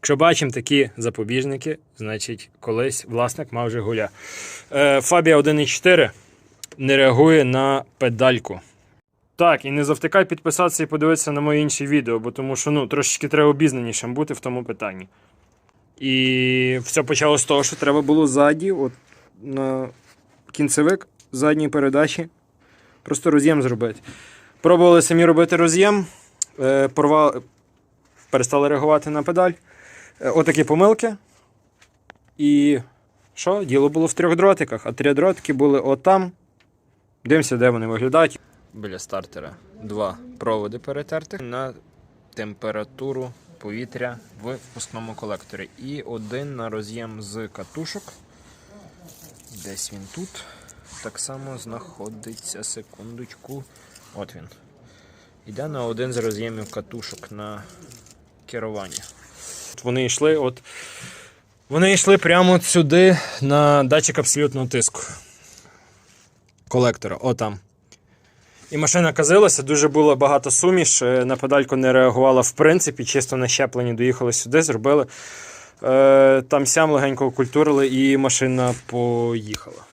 Якщо бачимо такі запобіжники, значить колись власник мав Жигуля. Е, Фабія 1.4 не реагує на педальку. Так, і не завтикай підписатися і подивитися на мої інші відео, бо тому що ну, трошечки треба обізнанішим бути в тому питанні. І все почалося з того, що треба було ззаді, от на кінцевик задньої передачі, просто роз'єм зробити. Пробували самі робити роз'єм, е, порвали, перестали реагувати на педаль. Е, Отакі помилки. І що? Діло було в трьох дротиках, а три дротики були отам. Дивимося, де вони виглядають. Біля стартера два проводи перетертих на температуру повітря в впускному колекторі. І один на роз'єм з катушок. Десь він тут. Так само знаходиться секундочку. От він. Йде на один з роз'ємів катушок на керування. От Вони йшли, от. Вони йшли прямо сюди на датчик абсолютного тиску. Колектора, отам. І машина казилася, дуже було багато суміш. е, На педальку не реагувала в принципі, чисто на щеплені доїхали сюди, зробили. Е, там сям легенько окультурили і машина поїхала.